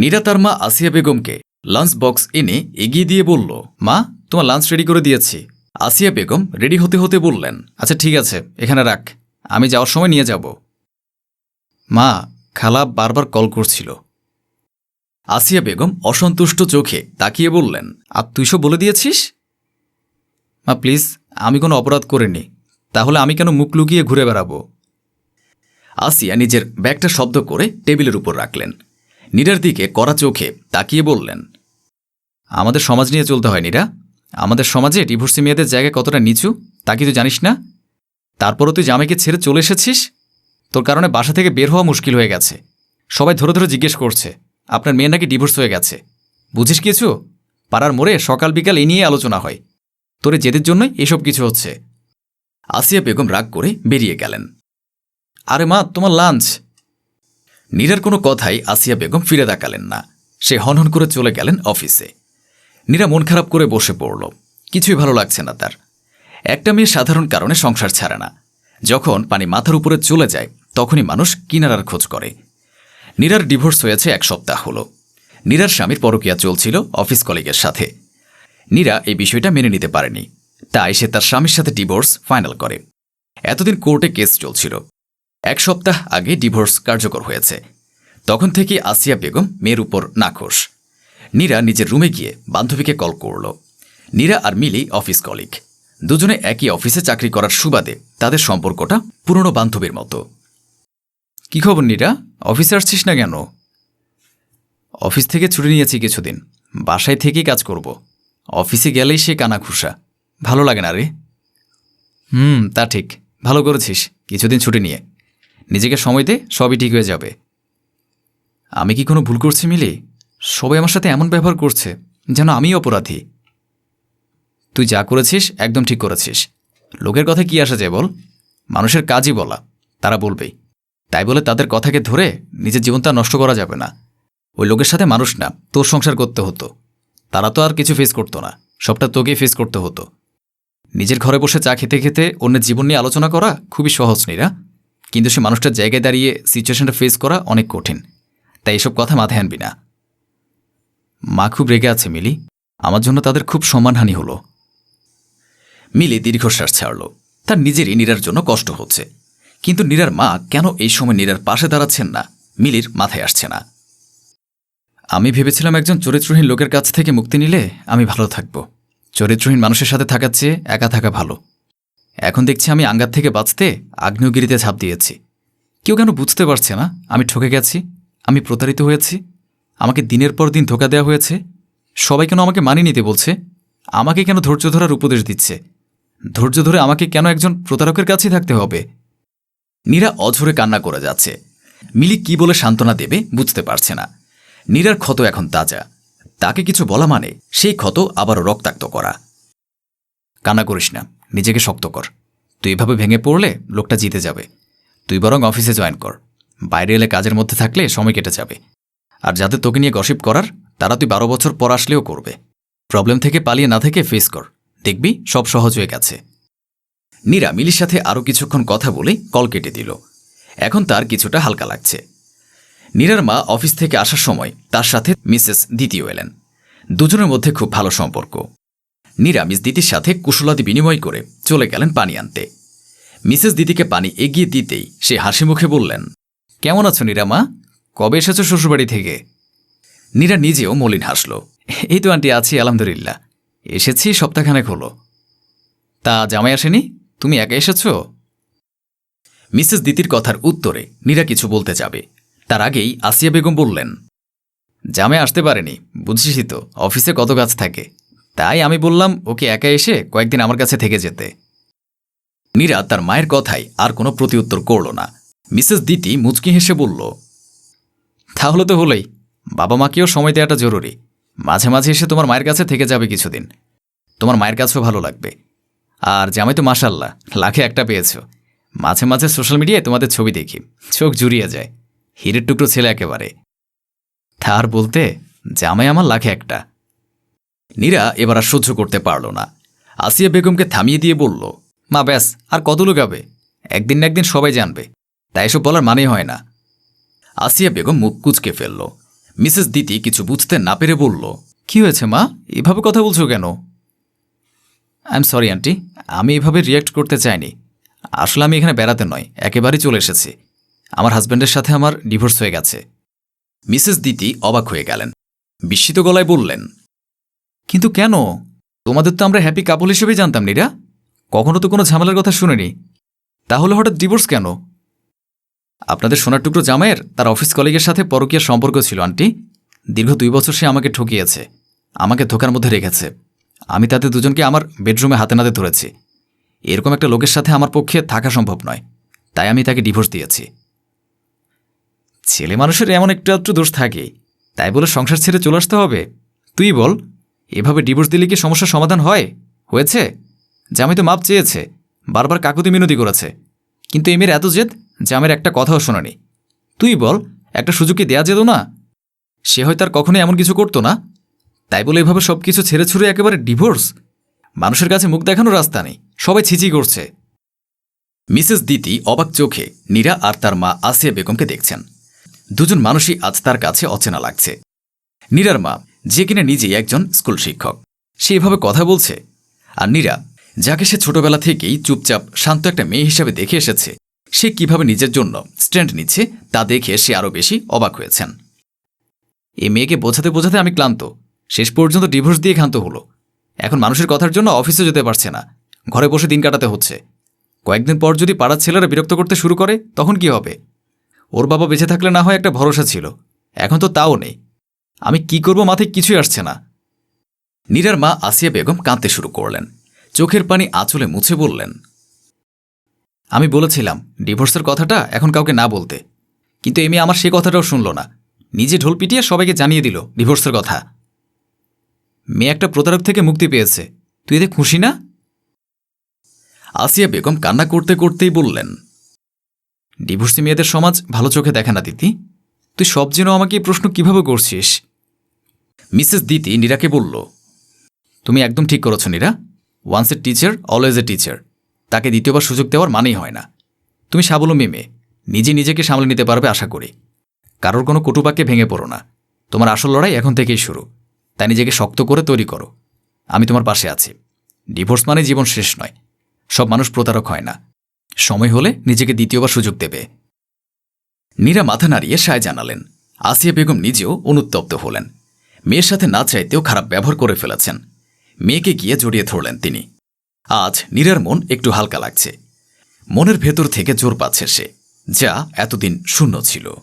নীরা তার মা আসিয়া বেগমকে লাঞ্চ বক্স এনে এগিয়ে দিয়ে বলল, মা, তোমার লাঞ্চ রেডি করে দিয়েছি। আসিয়া বেগম রেডি হতে হতে বললেন আচ্ছা ঠিক আছে, এখানে রাখ, আমি যাওয়ার সময় নিয়ে যাব। মা, খালা বারবার কল করছিল। আসিয়া বেগম অসন্তুষ্ট চোখে তাকিয়ে বললেন আর তুই সব বলে দিয়েছিস? মা প্লিজ আমি কোনো অপরাধ করিনি, তাহলে আমি কেন মুখ লুকিয়ে ঘুরে বেড়াবো? আসিয়া নিজের ব্যাগটা শব্দ করে টেবিলের উপর রাখলেন। নীরার দিকে কড়া চোখে তাকিয়ে বললেন, আমাদের সমাজ নিয়ে চলতে হয় নীরা। আমাদের সমাজে ডিভোর্সি মেয়েদের জায়গা কতটা নিচু, তা কি তুই জানিস না? তারপরও তুই জামাইকে ছেড়ে চলে এসেছিস? তোর কারণে বাসা থেকে বের হওয়া মুশকিল হয়ে গেছে। সবাই ধরে ধরে জিজ্ঞেস করছে, আপনার মেয়ে নাকি ডিভোর্স হয়ে গেছে? বুঝিস কিছু? পাড়ার মোড়ে সকাল বিকাল এই নিয়ে আলোচনা হয়। তোরে জেদের জন্যই এসব কিছু হচ্ছে। আসিয়া বেগম রাগ করে বেরিয়ে গেলেন। আরে মা, তোমার লাঞ্চ! নীরার কোনো কথাই আসিয়া বেগম ফিরে তাকালেন না। সে হনহন করে চলে গেলেন অফিসে। নীরা মন খারাপ করে বসে পড়ল। কিছুই ভালো লাগছে না তার। একটা মেয়ে সাধারণ কারণে সংসার ছাড়ে না। যখন পানি মাথার উপরে চলে যায়, তখনই মানুষ কিনারার খোঁজ করে। নীরার ডিভোর্স হয়েছে এক সপ্তাহ হলো। নীরার স্বামীর পরকিয়া চলছিল অফিস কলিগের সাথে। নীরা এই বিষয়টা মেনে নিতে পারেনি। তাই সে তার স্বামীর সাথে ডিভোর্স ফাইনাল করে। এতদিন কোর্টে কেস চলছিল। এক সপ্তাহ আগে ডিভোর্স কার্যকর হয়েছে। তখন থেকে আসিয়া বেগম মেয়ের উপর নাখোশ। নীরা নিজের রুমে গিয়ে বান্ধবীকে কল করল। নীরা আর মিলি অফিস কলিগ। দুজনে একই অফিসে চাকরি করার সুবাদে তাদের সম্পর্কটা পুরনো বান্ধবীর মতো। কি খবর নীরা? অফিসে আসছিস না কেন? অফিস থেকে ছুটি নিয়েছি কিছুদিন। বাসায় থেকেই কাজ করব। অফিসে গেলেই সে কানা খুশা ভালো লাগে না রে? হুম, তা ঠিক। ভালো করেছিস। কিছুদিন ছুটি নিয়ে। নিজেকে সময় দে, সবই ঠিক হয়ে যাবে। আমি কি কোনো ভুল করছি, মিলি? সবাই আমার সাথে এমন ব্যবহার করছে যেন আমি অপরাধী। তুই যা করেছিস, একদম ঠিক করেছিস। লোকের কথা কি আসা যায় বল? মানুষের কাজই বলা, তারা বলবেই। তাই বলে তাদের কথাকে ধরে নিজের জীবনটা নষ্ট করা যাবে না। ওই লোকের সাথে মানুষ না, তোর সংসার করতে হতো। তারা তো আর কিছু ফেস করতো না, সবটা তোকেই ফেস করতে হতো। নিজের ঘরে বসে চা খেতে খেতে অন্যের জীবন নিয়ে আলোচনা করা খুবই সহজ, নিরা। কিন্তু সে মানুষটার জায়গায় দাঁড়িয়ে সিচুয়েশনটা ফেস করা অনেক কঠিন। তাই এসব কথা মাথায় আনবি না। মা খুব রেগে আছে, মিলি। আমার জন্য তাদের খুব সম্মানহানি হলো। মিলি দীর্ঘশ্বাস ছাড়ল। তার নিজেরই নীরার জন্য কষ্ট হচ্ছে। কিন্তু নীরার মা কেন এই সময় নীরার পাশে দাঁড়াচ্ছেন না? মিলির মাথায় আসছে না। আমি ভেবেছিলাম একজন চরিত্রহীন লোকের কাছ থেকে মুক্তি নিলে আমি ভালো থাকব। চরিত্রহীন মানুষের সাথে থাকার চেয়ে একা থাকা ভালো। এখন দেখছি আমি আঙ্গার থেকে বাঁচতে আগ্নেয়গিরিতে ঝাঁপ দিয়েছি। কেউ কেন বুঝতে পারছে না আমি ঠকে গেছি, আমি প্রতারিত হয়েছি, আমাকে দিনের পর দিন ধোকা দেওয়া হয়েছে, সবাই কেন আমাকে মানিয়ে নিতে বলছে, আমাকে কেন ধৈর্য ধরার উপদেশ দিচ্ছে, ধৈর্য ধরে আমাকে কেন একজন প্রতারকের কাছেই থাকতে হবে? নীরা অঝরে কান্না করে যাচ্ছে। মিলি কি বলে সান্ত্বনা দেবে বুঝতে পারছে না। নীরার ক্ষত এখন তাজা। তাকে কিছু বলা মানে সেই ক্ষত আবারও রক্তাক্ত করা। কান্না করিস না। নিজেকে শক্ত কর। তুই এভাবে ভেঙে পড়লে লোকটা জিতে যাবে। তুই বরং অফিসে জয়েন কর। বাইরে এলে কাজের মধ্যে থাকলে সময় কেটে যাবে। আর যাদের তোকে নিয়ে গসিপ করার, তারা তুই বারো বছর পর আসলেও করবে। প্রবলেম থেকে পালিয়ে না থেকে ফেস কর। দেখবি সব সহজ হয়ে গেছে। নীরা মিলির সাথে আরও কিছুক্ষণ কথা বলে কল কেটে দিল। এখন তার কিছুটা হালকা লাগছে। নীরার মা অফিস থেকে আসার সময় তার সাথে মিসেস দ্বিতীয় এলেন। দুজনের মধ্যে খুব ভালো সম্পর্ক। নীরা মিস দিদির সাথে কুশলাদি বিনিময় করে চলে গেলেন পানি আনতে। মিসেস দিদিকে পানি এগিয়ে দিতেই সে হাসি মুখে বললেন, কেমন আছো নীরা মা? কবে এসেছ শ্বশুরবাড়ি থেকে? নীরা নিজেও মলিন হাসল, এই তো আন্টি, আছি, আলহামদুলিল্লাহ। এসেছি, সপ্তাহখানেক হলো। তা জামাই আসেনি? তুমি একা এসেছ? মিসেস দিতির কথার উত্তরে নীরা কিছু বলতে যাবে। তার আগেই আসিয়া বেগম বললেন জামে আসতে পারেনি বুঝছিসই তো, অফিসে কত কাজ থাকে। তাই আমি বললাম, ওকে একা এসে কয়েকদিন আমার কাছে থেকে যেতে। নীরা তার মায়ের কথায় আর কোনো প্রতিউত্তর করল না। মিসেস দিতি মুচকি হেসে বলল, তাহলে তো হলোই, বাবা মাকেও সময় দেওয়াটা জরুরি। মাঝে মাঝে এসে তোমার মায়ের কাছে থেকে যাবে কিছুদিন। তোমার মায়ের কাছেও ভালো লাগবে। আর জামাই তো মাসাল্লাহ লাখে একটা পেয়েছ। মাঝে মাঝে সোশ্যাল মিডিয়ায় তোমাদের ছবি দেখি, চোখ জুড়িয়ে যায়। হিরের টুকরো ছেলে একেবারে। তার বলতে, জামাই আমার লাখে একটা। নীরা এবার আর সহ্য করতে পারল না। আসিয়া বেগমকে থামিয়ে দিয়ে বলল, মা, ব্যাস, আর কত লোক লুকাবে একদিন না একদিন সবাই জানবে। তাই এসব বলার মানে হয় না। আসিয়া বেগম মুখ কুচকে ফেলল। মিসেস দিতি কিছু বুঝতে না পেরে বলল, কি হয়েছে, মা? এভাবে কথা বলছো কেন? I am sorry, aunty. আমি এভাবে রিয়্যাক্ট করতে চাইনি। আসলে আমি এখানে বেড়াতে নয়, একেবারেই চলে এসেছি। আমার হাজব্যান্ডের সাথে আমার ডিভোর্স হয়ে গেছে। মিসেস দিতি অবাক হয়ে গেলেন। বিস্মিত গলায় বললেন কিন্তু কেন? তোমাদের তো আমরা হ্যাপি কাপল হিসেবেই জানতাম, নীরা। কখনো তো কোনো ঝামেলার কথা শুনিনি। তাহলে হঠাৎ ডিভোর্স কেন? আপনাদের সোনার টুকরো জামাইয়ের, তার অফিস কলিগের সাথে পরকীয়ার সম্পর্ক ছিল, আন্টি। দীর্ঘ দুই বছর সে আমাকে ঠকিয়েছে, আমাকে ধোকার মধ্যে রেখেছে। আমি তাতে দুজনকে আমার বেডরুমে হাতে নাতে ধরেছি। এরকম একটা লোকের সাথে আমার পক্ষে থাকা সম্ভব নয়, তাই আমি তাকে ডিভোর্স দিয়েছি। ছেলে মানুষের এমন একটু একটু দোষ থাকে, তাই বলে সংসার ছেড়ে চলে আসতে হবে। তুই বল। এভাবে ডিভোর্স দিলে কি সমস্যার সমাধান হয়? হয়েছে? জামাই তো মাপ চেয়েছে। বারবার কাকুতি মিনতি করেছে। কিন্তু এমের এত জেদ, জামের একটা কথাও শোনানি। তুই বল, একটা সুযোগ কি দেয়া যেত না? সে হয়তো আর কখনোই এমন কিছু করতো না? তাই বলে এভাবে সব কিছু ছেড়ে ছুড়ে একেবারে ডিভোর্স? মানুষের কাছে মুখ দেখানোর রাস্তা নেই। সবাই ছিচি করছে। মিসেস দিতি অবাক চোখে নীরা আর তার মা আসিয়া বেগমকে দেখছেন। দুজন মানুষই আজ তার কাছে অচেনা লাগছে। নীরার মা যে কিনা নিজেই একজন স্কুল শিক্ষক। সে এভাবে কথা বলছে। আর নীরা, যাকে সে ছোটবেলা থেকেই চুপচাপ শান্ত একটা মেয়ে হিসাবে দেখে এসেছে, সে কীভাবে নিজের জন্য স্ট্যান্ড নিচ্ছে তা দেখে সে আরও বেশি অবাক হয়েছেন। এই মেয়েকে বোঝাতে বোঝাতে আমি ক্লান্ত। শেষ পর্যন্ত ডিভোর্স দিয়ে ক্ষান্ত হলো। এখন মানুষের কথার জন্য অফিসে যেতে পারছে না। ঘরে বসে দিন কাটাতে হচ্ছে। কয়েকদিন পর যদি পাড়ার ছেলেরা বিরক্ত করতে শুরু করে, তখন কি হবে? ওর বাবা বেঁচে থাকলে না হয় একটা ভরসা ছিল। এখন তো তাও নেই। আমি কি করব মাথায় কিছুই আসছে না। নীরার মা আসিয়া বেগম কাঁদতে শুরু করলেন। চোখের পানি আঁচলে মুছে বললেন, আমি বলেছিলাম, ডিভোর্সের কথাটা এখন কাউকে না বলতে। কিন্তু এমি আমার সে কথাটাও শুনল না। নিজে ঢোল পিটিয়ে সবাইকে জানিয়ে দিল, ডিভোর্সের কথা। মেয়ে একটা প্রতারক থেকে মুক্তি পেয়েছে। তুই এতে খুশি না? আসিয়া বেগম কান্না করতে করতেই বললেন, ডিভোর্সি মেয়েদের সমাজ ভালো চোখে দেখে না, দিতি। তুই সব যেন আমাকে এই প্রশ্ন কীভাবে করছিস? মিসেস দিতি নীরাকে বলল, তুমি একদম ঠিক করেছ, Neera. Once a teacher always a teacher তাকে দ্বিতীয়বার সুযোগ দেওয়ার মানেই হয় না। তুমি স্বাবলম্বী মেয়ে। নিজে নিজেকে সামলে নিতে পারবে আশা করি। কারোর কোনো কটুবাক্যে ভেঙে পড়ো না। তোমার আসল লড়াই এখন থেকেই শুরু। তাই নিজেকে শক্ত করে তৈরি করো। আমি তোমার পাশে আছি। ডিভোর্স মানে জীবন শেষ নয়। সব মানুষ প্রতারক হয় না। সময় হলে নিজেকে দ্বিতীয়বার সুযোগ দেবে। নীরা মাথা নাড়িয়ে সায় জানালেন। আসিয়া বেগম নিজেও অনুত্তপ্ত হলেন। মেয়ের সাথে না চাইতেও খারাপ ব্যবহার করে ফেলেছেন। মেয়েকে গিয়ে জড়িয়ে ধরলেন তিনি। আজ নীরার মন একটু হালকা লাগছে। মনের ভেতর থেকে জোর পাচ্ছে সে, যা এতদিন শূন্য ছিল।